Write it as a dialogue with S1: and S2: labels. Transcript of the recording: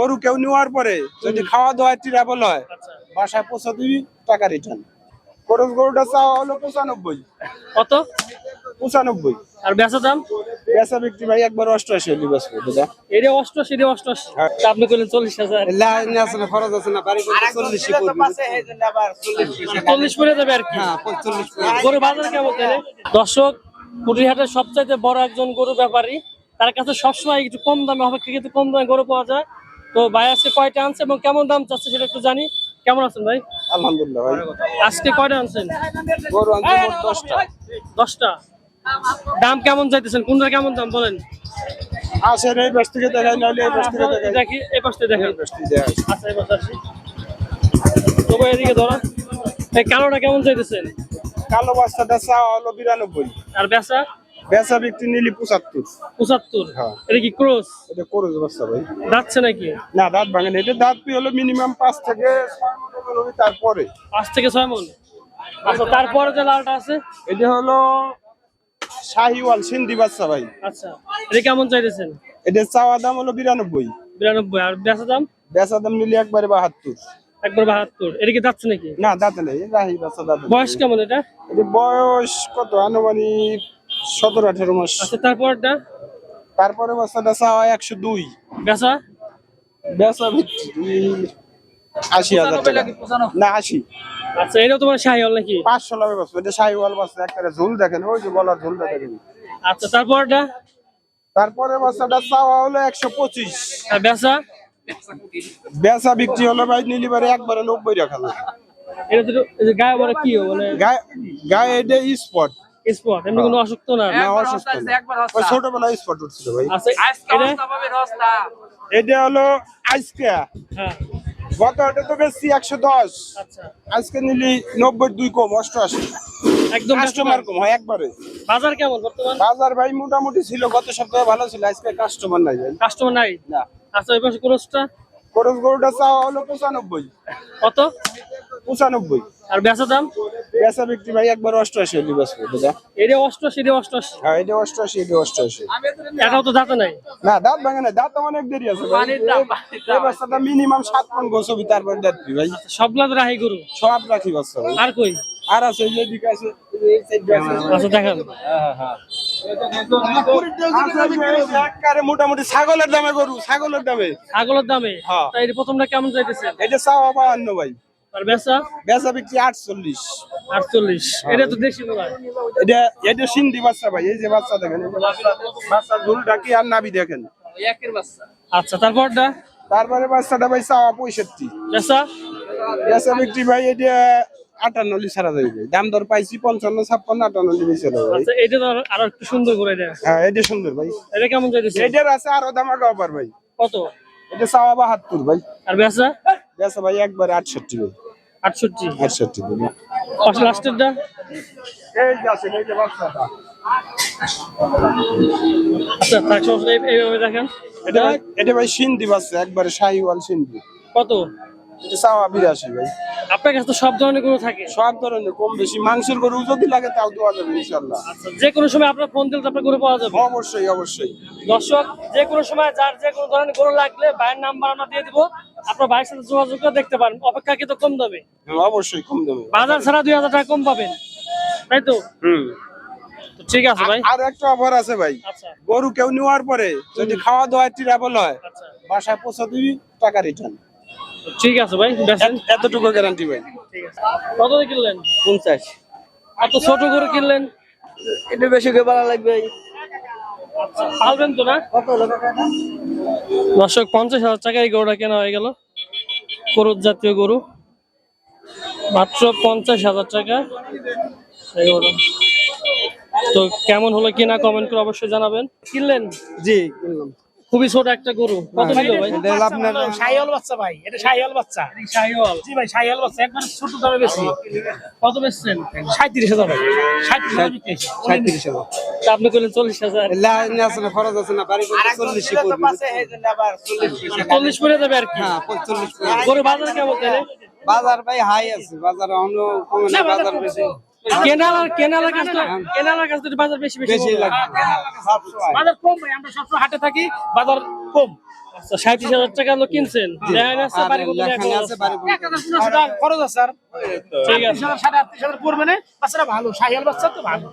S1: গরু কেউ নেওয়ার পরে যদি খাওয়া দাওয়া ট্রাভেল হয়
S2: আচ্ছা।
S1: বাসায় পৌঁছে দিবি টাকা রিটার্ন খরচ গরুটা চাওয়া হলো পঁচানব্বই।
S2: কত?
S1: পঁচানব্বই।
S2: আর বেচা দাম?
S1: বেচা বিক্রি ভাই একবার অষ্টআশি হলি বেচবো দাদা।
S2: এটা অষ্টআশি এটা অষ্টআশি।
S1: হ্যাঁ।
S2: তা আপনি করলেন চল্লিশ হাজার।
S1: লাইন আছে না খরচ আছে না বাড়ি করতে চল্লিশই পড়বে।
S2: চল্লিশ পরে যাবে। আর কি।
S1: হ্যাঁ পঁয়তাল্লিশ
S2: গরু বাজার কেমন তাহলে? দর্শক কুটিরহাটের সবচাইতে বড় একজন গরু ব্যাপারী তার কাছে সবসময় একটু কম দামে অপেক্ষাকৃত কম দামে গরু পাওয়া যায়। তো ভাই আজকে কয়টা আনছে এবং কেমন দাম চাচ্ছে সেটা একটু জানি। কেমন আছেন ভাই?
S1: আলহামদুলিল্লাহ ভাই।
S2: আজকে কয়টা আনছেন?
S1: গরু আনছি দশটা।
S2: দশটা। দাম কেমন চাইতেছেন? কোনটা কেমন দাম বলেন?
S1: আসেন এই বেশ থেকে দেখাই নাহলে এই বেশ থেকে দেখাই।
S2: দেখি এই পাশে
S1: থেকে দেখাই।
S2: আচ্ছা এই পাশে আসি। তবু এদিকে ধরা। এই কালোটা কেমন চাইতেছেন?
S1: কালো বাচ্চাটা চাওয়া হলো বিরানব্বই।
S2: আর বেচা?
S1: বেচা বিক্রি নিলি পঁচাত্তর।
S2: পঁচাত্তর?
S1: হ্যাঁ।
S2: এটা কি ক্রোস?
S1: এটা করজ বাচ্চা ভাই।
S2: যাচ্ছে নাকি?
S1: না দাঁত ভাঙেনি এটা দাঁত পি হলো মিনিমাম পাঁচ থেকে তারপরে।
S2: পাঁচ থেকে ছয় মন? আচ্ছা তারপরে যে লালটা আছে?
S1: এটা হলো শাহিওয়াল সিন্ধি বাচ্চা ভাই।
S2: আচ্ছা এটা কেমন চাইতেছেন?
S1: এটা চাওয়া দাম হলো বিরানব্বই।
S2: বিরানব্বই আর বেচা দাম?
S1: বেচা দাম নিলে একবারে বাহাত্তর।
S2: একবার বাহাত্তর। এটা কি যাচ্ছে নাকি?
S1: না দাঁতে নেই রাহি বাচ্চা দাঁত।
S2: বয়স কেমন এটা?
S1: এটা বয়স কত? আনুমানিক সতেরো আঠারো মাস।
S2: আচ্ছা তারপরটা?
S1: তারপরে বাচ্চাটা চাওয়া একশো দুই।
S2: বেচা?
S1: বেচা আশি হাজার টাকা। না আশি।
S2: আচ্ছা এটাও তোমার শাহিওয়াল নাকি?
S1: পাঁচশো লাভে বাচ্চা এটা শাহিওয়াল বাচ্চা একটা ঝুল দেখেন ওই যে গলার ঝুলটা দেখেন।
S2: আচ্ছা তারপরটা?
S1: তারপরে বাচ্চাটা চাওয়া হলো একশো পঁচিশ।
S2: বেচা?
S1: বেচা বিক্রি হলো ভাই নিলিবারে একবারে নব্বই টাকা
S2: এটা তো গায়ে বলে কি মানে
S1: গায়ে গায়ে এটা স্পট
S2: স্পট এমনি কোনো অসুস্থ না?
S1: না অসুস্থ না। ওই ছোটবেলায় স্পট উঠছিল ভাই।
S2: আচ্ছা এটা?
S1: এটা হলো আজকে
S2: হ্যাঁ।
S1: গত হাটে তো বেশি একশো দশ।
S2: আচ্ছা।
S1: আজকে নিলি নব্বই দুই কম অষ্টআশি।
S2: একদম
S1: কাস্টমার কম। হয় একবারে।
S2: বাজার কেমন বর্তমান?
S1: বাজার ভাই মোটামুটি ছিল গত সপ্তাহে ভালো ছিল আজকে কাস্টমার নাই ভাই।
S2: কাস্টমার নাই?
S1: না।
S2: আচ্ছা ওই পাশে ক্রোসটা
S1: খরচ গরুটা চাওয়া হলো পঁচানব্বই।
S2: কত?
S1: পঁচানব্বই।
S2: আর বেচা দাম?
S1: বেচা বিক্রি ভাই একবার অষ্টআশি হলি বেচবো দাদা
S2: এটা অষ্টআশি এটা অষ্টআশি।
S1: হ্যাঁ এটা অষ্টআশি এটা অষ্টআশি।
S2: এটাও তো দাঁতে নাই।
S1: না দাঁত ভাঙে না দাঁত অনেক দেরি আছে ভাই। এই বাচ্চাটা মিনিমাম সাত মন গোছবি তারপর দাঁত ভাই।
S2: সবগুলা তো রাহি গরু?
S1: সব রাখি বাচ্চা
S2: আর কই?
S1: আর আছে যে দিকে আছে।
S2: আচ্ছা
S1: মোটামুটি ছাগলের দামে গরু ছাগলের দামে।
S2: ছাগলের দামে?
S1: হ্যাঁ।
S2: প্রথমটা কেমন চাইতেছেন
S1: এটা চাওয়া বাহান্ন ভাই।
S2: আর বেচা?
S1: বেচা বিক্রি আটচল্লিশ।
S2: আটচল্লিশ। এটা তো দেশি
S1: এটা এটা সিন্ধি বাচ্চা ভাই এই যে বাচ্চা দেখেন বাচ্চা। বাচ্চা ঝুলটা কি আর নাবি দেখেন?
S2: আচ্ছা তারপরটা?
S1: তারপরে বাচ্চাটা ভাই চাওয়া পঁয়ষট্টি।
S2: বেচা?
S1: বেচা বিক্রি ভাই এটা আটান্ন ছাড়া দাম দর পাইছি পঞ্চান্ন ছাপ্পান্ন আটান্ন লি বেশি
S2: আচ্ছা এটা তো আর- একটু সুন্দর করে এটা।
S1: হ্যাঁ এটা সুন্দর ভাই।
S2: এটা কেমন
S1: এটার আছে আরও দাম ভাই।
S2: কত?
S1: এটা চাওয়া বাহাত্তর ভাই।
S2: আর বেচা?
S1: বেচা ভাই একবারে আটষট্টি ভাই।
S2: আটষট্টি।
S1: আটষট্টি
S2: পাশে লাস্টেরটা
S1: এই যে এই যে বাচ্চাটা।
S2: আচ্ছা থাক সমস্যা এইভাবে দেখেন।
S1: এটা ভাই এটা ভাই সিন্ধি বাচ্চা একবারে শাহিওয়াল সিন্ধি।
S2: কত?
S1: এটা চাওয়া বিরাশি ভাই।
S2: আপনার কাছে তো সব ধরনের গরু থাকে।
S1: সব ধরনের কম বেশি। মাংসের গরু যদি লাগে তাও দেওয়া যাবে ইনশাল্লাহ
S2: আচ্ছা যে কোনো সময় আপনার ফোন দিলে আপনার গরু পাওয়া যাবে।
S1: অবশ্যই অবশ্যই।
S2: দর্শক যে কোনো সময় যার যে কোনো ধরনের গরু লাগলে ভাইয়ের নাম্বার আমরা দিয়ে দিব। আপনার ভাইয়ের সাথে যোগাযোগ করে দেখতে পারেন। অপেক্ষাকৃত কম দামে।
S1: হ্যাঁ, অবশ্যই কম দেবে
S2: বাজার ছাড়া দুই হাজার টাকা কম পাবেন। তাই তো?
S1: হুম।
S2: ঠিক আছে ভাই।
S1: আর একটা অফার আছে ভাই।
S2: আচ্ছা।
S1: গরু কেউ নেওয়ার পরে যদি খাওয়া দাওয়া ট্রাভেল হয়
S2: আচ্ছা।
S1: বাসায় পৌঁছে দিবি টাকা রিটার্ন
S2: ঠিক আছে ভাই
S1: এতটুকু গ্যারান্টি ভাই।
S2: ঠিক কত কিনলেন?
S3: পঞ্চাশ।
S2: এত ছোট গরু কিনলেন।
S3: একটু বেশি করে ভালো লাগবে।
S2: পালবেন তো না?
S3: কত
S2: দর্শক, পঞ্চাশ হাজার টাকায় গরুটা কেনা হয়ে গেল। গরুর জাতীয় গরু। মাত্র পঞ্চাশ হাজার টাকা। এই গরুটা। তো কেমন হলো কিনা কমেন্ট করে অবশ্যই জানাবেন। কিনলেন?
S1: জি, কিনলাম।
S2: খুবই ছোট একটা গরু। কত নিল ভাই?
S1: এটা আপনার
S4: বাচ্চা ভাই। এটা শাহিওয়াল বাচ্চা। জি ভাই বাচ্চা। একবার ছোট দামে বেশি।
S2: কত বেচছেন?
S4: সাঁত্রিশ হাজার ভাই। সাঁত্রিশ হাজার বিক্রি হয়েছে।
S1: সাঁত্রিশ হাজার।
S2: তা আপনি করলেন চল্লিশ হাজার।
S1: লাইন আছে না খরচ আছে না বাড়ি করতে চল্লিশই পড়বে।
S2: চল্লিশ পরে যাবে। আর কি?
S1: হ্যাঁ পঁয়তাল্লিশ পড়বে।
S2: গরু বাজার কেমন তাহলে?
S1: বাজার ভাই হাই আছে বাজার অন্য কমে না বাজার বেশি।
S2: কেনালার কেনালার কাছে তো কেনালার কাছে তো বাজার বেশি বেশি
S4: বাজার কম আমরা সবসময় হাটে থাকি বাজার কম।
S2: আচ্ছা সাঁত্রিশ হাজার টাকা লোক কিনছেন। দেখা যাচ্ছে বাড়ি
S4: খরচ? আছে স্যার।
S2: ঠিক আছে।
S4: সাড়ে আটত্রিশ হাজার পড়বে না বাচ্চারা ভালো সাহিয়াল বাচ্চা তো ভালো।